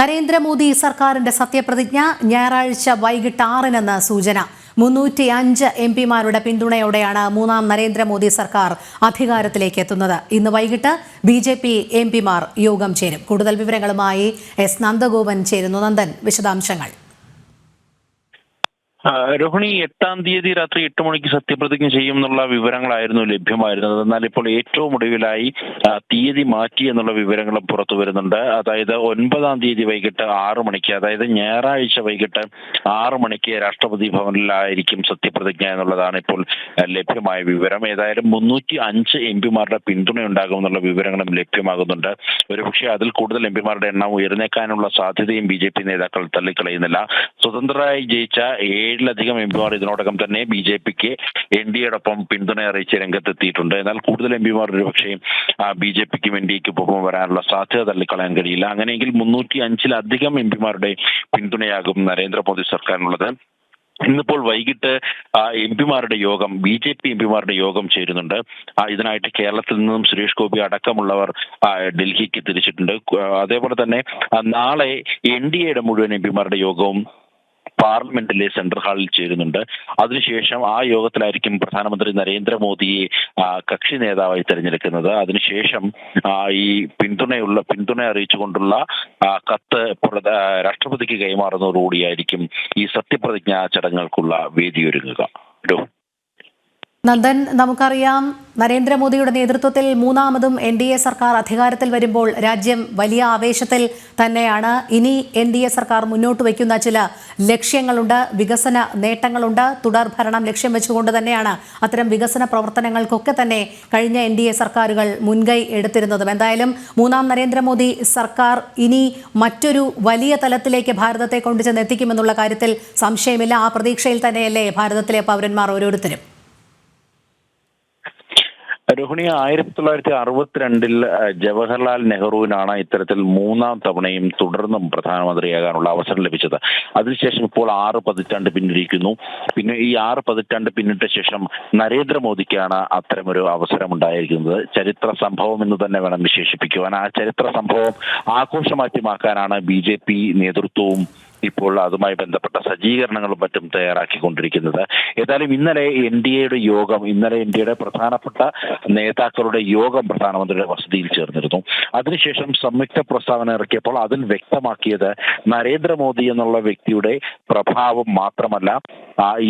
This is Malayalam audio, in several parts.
നരേന്ദ്രമോദി സർക്കാരിന്റെ സത്യപ്രതിജ്ഞ ഞായറാഴ്ച വൈകിട്ട് ആറിനെന്ന് സൂചന. മുന്നൂറ്റി അഞ്ച് എം പിമാരുടെ പിന്തുണയോടെയാണ് മൂന്നാം നരേന്ദ്രമോദി സർക്കാർ അധികാരത്തിലേക്ക് എത്തുന്നത്. ഇന്ന് വൈകിട്ട് ബി ജെ പി എം പിമാർ യോഗം ചേരും. കൂടുതൽ വിവരങ്ങളുമായി എസ് നന്ദഗോപൻ ചേരുന്നു. നന്ദൻ വിശദാംശങ്ങൾ. രോഹിണി എട്ടാം തീയതി രാത്രി എട്ട് മണിക്ക് സത്യപ്രതിജ്ഞ ചെയ്യും എന്നുള്ള വിവരങ്ങളായിരുന്നു ലഭ്യമായിരുന്നത്. എന്നാൽ ഇപ്പോൾ ഏറ്റവും ഒടുവിലായി തീയതി മാറ്റി എന്നുള്ള വിവരങ്ങളും പുറത്തു വരുന്നുണ്ട്. അതായത് ഒൻപതാം തീയതി വൈകിട്ട് ആറ് മണിക്ക് അതായത് ഞായറാഴ്ച വൈകിട്ട് ആറ് മണിക്ക് രാഷ്ട്രപതി ഭവനിലായിരിക്കും സത്യപ്രതിജ്ഞ എന്നുള്ളതാണ് ഇപ്പോൾ ലഭ്യമായ വിവരം. ഏതായാലും മുന്നൂറ്റി അഞ്ച് എം പിമാരുടെ പിന്തുണ ഉണ്ടാകും എന്നുള്ള വിവരങ്ങളും ലഭ്യമാകുന്നുണ്ട്. ഒരുപക്ഷെ അതിൽ കൂടുതൽ എം പിമാരുടെ എണ്ണം ഉയർന്നേക്കാനുള്ള സാധ്യതയും ബി ജെ പി നേതാക്കൾ തള്ളിക്കളയുന്നില്ല. സ്വതന്ത്രരായി ജയിച്ച ഏഴിലധികം എംപിമാർ ഇതിനോടകം തന്നെ ബി ജെ പിക്ക് എൻ ഡി എടൊപ്പം പിന്തുണ അറിയിച്ച് രംഗത്തെത്തിയിട്ടുണ്ട്. എന്നാൽ കൂടുതൽ എംപിമാർ ഒരുപക്ഷെ ബി ജെ പിക്കും എൻ ഡി എക്കൊപ്പം വരാനുള്ള സാധ്യത തള്ളിക്കളയാൻ കഴിയില്ല. അങ്ങനെയെങ്കിൽ മുന്നൂറ്റി അഞ്ചിലധികം എംപിമാരുടെ പിന്തുണയാകും നരേന്ദ്രമോദി സർക്കാരിനുള്ളത്. ഇന്നിപ്പോൾ വൈകിട്ട് എം പിമാരുടെ യോഗം ബി ജെ പി എം പിമാരുടെ യോഗം ചേരുന്നുണ്ട്. ഇതിനായിട്ട് കേരളത്തിൽ നിന്നും സുരേഷ് ഗോപി അടക്കമുള്ളവർ ഡൽഹിക്ക് തിരിച്ചിട്ടുണ്ട്. അതേപോലെ തന്നെ നാളെ എൻ ഡി എയുടെ മുഴുവൻ എം പിമാരുടെ യോഗവും പാർലമെന്റിലെ സെൻട്രൽ ഹാളിൽ ചേരുന്നുണ്ട്. അതിനുശേഷം ആ യോഗത്തിലായിരിക്കും പ്രധാനമന്ത്രി നരേന്ദ്രമോദിയെ കക്ഷി നേതാവായി തെരഞ്ഞെടുക്കുന്നത്. അതിനുശേഷം ഈ പിന്തുണയുള്ള പിന്തുണ അറിയിച്ചുകൊണ്ടുള്ള കത്ത് രാഷ്ട്രപതിക്ക് കൈമാറുന്നതോടുകൂടിയായിരിക്കും ഈ സത്യപ്രതിജ്ഞാ ചടങ്ങുകൾക്കുള്ള വേദിയൊരുങ്ങുക. നന്ദൻ നമുക്കറിയാം നരേന്ദ്രമോദിയുടെ നേതൃത്വത്തിൽ മൂന്നാമതും എൻ ഡി എ സർക്കാർ അധികാരത്തിൽ വരുമ്പോൾ രാജ്യം വലിയ ആവേശത്തിൽ തന്നെയാണ്. ഇനി എൻ ഡി എ സർക്കാർ മുന്നോട്ട് വയ്ക്കുന്ന ചില ലക്ഷ്യങ്ങളുണ്ട് വികസന നേട്ടങ്ങളുണ്ട്. തുടർ ഭരണം ലക്ഷ്യം വെച്ചുകൊണ്ട് തന്നെയാണ് അത്തരം വികസന പ്രവർത്തനങ്ങൾക്കൊക്കെ തന്നെ കഴിഞ്ഞ എൻ ഡി എ സർക്കാരുകൾ മുൻകൈ എടുത്തിരുന്നതും. എന്തായാലും മൂന്നാം നരേന്ദ്രമോദി സർക്കാർ ഇനി മറ്റൊരു വലിയ തലത്തിലേക്ക് ഭാരതത്തെ കൊണ്ടുചെന്ന് എത്തിക്കുമെന്നുള്ള കാര്യത്തിൽ സംശയമില്ല. ആ പ്രതീക്ഷയിൽ തന്നെയല്ലേ ഭാരതത്തിലെ പൗരന്മാർ ഓരോരുത്തരും. രോഹിണി ആയിരത്തി തൊള്ളായിരത്തി അറുപത്തിരണ്ടിൽ ജവഹർലാൽ നെഹ്റുവിനാണ് ഇത്തരത്തിൽ മൂന്നാം തവണയും തുടർന്നും പ്രധാനമന്ത്രിയാകാനുള്ള അവസരം ലഭിച്ചത്. അതിനുശേഷം ഇപ്പോൾ ആറ് പതിറ്റാണ്ട് പിന്നിരിക്കുന്നു. പിന്നെ ഈ ആറ് പതിറ്റാണ്ട് പിന്നിട്ട ശേഷം നരേന്ദ്രമോദിക്കാണ് അത്തരമൊരു അവസരം ഉണ്ടായിരിക്കുന്നത് ചരിത്ര സംഭവം എന്ന് തന്നെ വേണം വിശേഷിപ്പിക്കുവാൻ. ആ ചരിത്ര സംഭവം ആഘോഷമാറ്റിമാക്കാനാണ് ബി ജെ പി നേതൃത്വവും ഇപ്പോൾ അതുമായി ബന്ധപ്പെട്ട സജ്ജീകരണങ്ങളും മറ്റും തയ്യാറാക്കിക്കൊണ്ടിരിക്കുന്നത്. ഏതായാലും ഇന്നലെ എൻ ഡി എയുടെ യോഗം ഇന്നലെ എൻ ഡി എയുടെ പ്രധാനപ്പെട്ട നേതാക്കളുടെ യോഗം പ്രധാനമന്ത്രിയുടെ വസതിയിൽ ചേർന്നിരുന്നു. അതിനുശേഷം സംയുക്ത പ്രസ്താവന ഇറക്കിയപ്പോൾ അതിൽ വ്യക്തമാക്കിയത് നരേന്ദ്രമോദി എന്നുള്ള വ്യക്തിയുടെ പ്രഭാവം മാത്രമല്ല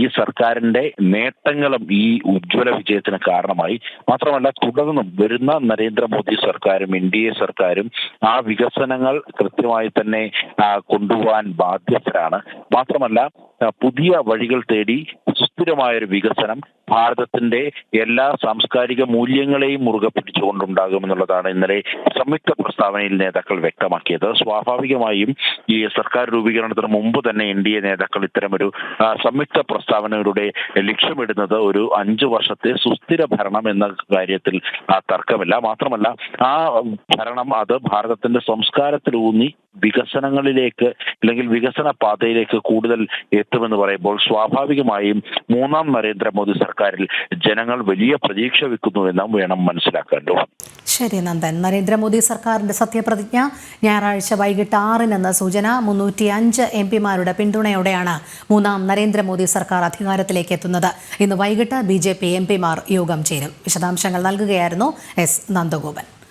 ഈ സർക്കാരിന്റെ നേട്ടങ്ങളും ഈ ഉജ്ജ്വല വിജയത്തിന് കാരണമായി. മാത്രമല്ല തുടർന്നും വരുന്ന നരേന്ദ്രമോദി സർക്കാരും എൻ ഡി എ സർക്കാരും ആ വികസനങ്ങൾ കൃത്യമായി തന്നെ കൊണ്ടുപോകാൻ കൊണ്ടുപോകാൻ ബാധ്യസ്ഥരാണ് മാത്രമല്ല പുതിയ വഴികൾ തേടി സുസ്ഥിരമായ ഒരു വികസനം ഭാരതത്തിന്റെ എല്ലാ സാംസ്കാരിക മൂല്യങ്ങളെയും മുറുകെ പിടിച്ചുകൊണ്ടുണ്ടാകുമെന്നുള്ളതാണ് ഇന്നലെ സംയുക്ത പ്രസ്താവനയിൽ നേതാക്കൾ വ്യക്തമാക്കിയത്. സ്വാഭാവികമായും ഈ സർക്കാർ രൂപീകരണത്തിന് മുമ്പ് തന്നെ എൻ ഡി എ നേതാക്കൾ ഇത്തരമൊരു സംയുക്ത പ്രസ്താവനയുടെ ലക്ഷ്യമിടുന്നത് ഒരു അഞ്ചു വർഷത്തെ സുസ്ഥിര ഭരണം എന്ന കാര്യത്തിൽ തർക്കമില്ല. മാത്രമല്ല ആ ഭരണം അത് ഭാരതത്തിന്റെ സംസ്കാരത്തിലൂന്നി വികസനങ്ങളിലേക്ക് അല്ലെങ്കിൽ വികസന പാതയിലേക്ക് കൂടുതൽ എത്തുമെന്ന് പറയുമ്പോൾ സ്വാഭാവികമായും മൂന്നാം നരേന്ദ്രമോദി സർക്കാരിൽ ജനങ്ങൾ വലിയ പ്രതീക്ഷ വെക്കുന്നുവെന്നും വേണം മനസ്സിലാക്കേണ്ടോ ശരി നന്ദൻ. നരേന്ദ്രമോദി സർക്കാരിന്റെ സത്യപ്രതിജ്ഞ ഞായറാഴ്ച വൈകിട്ട് ആറിനെന്ന സൂചന മുന്നൂറ്റി അഞ്ച് എം പിമാരുടെ പിന്തുണയോടെയാണ് മൂന്നാം നരേന്ദ്രമോദി സർക്കാർ അധികാരത്തിലേക്ക് എത്തുന്നത്. ഇന്ന് വൈകിട്ട് ബി ജെ പി എം പിമാർ യോഗം ചേരും. വിശദാംശങ്ങൾ നൽകുകയായിരുന്നു എസ് നന്ദഗോപൻ.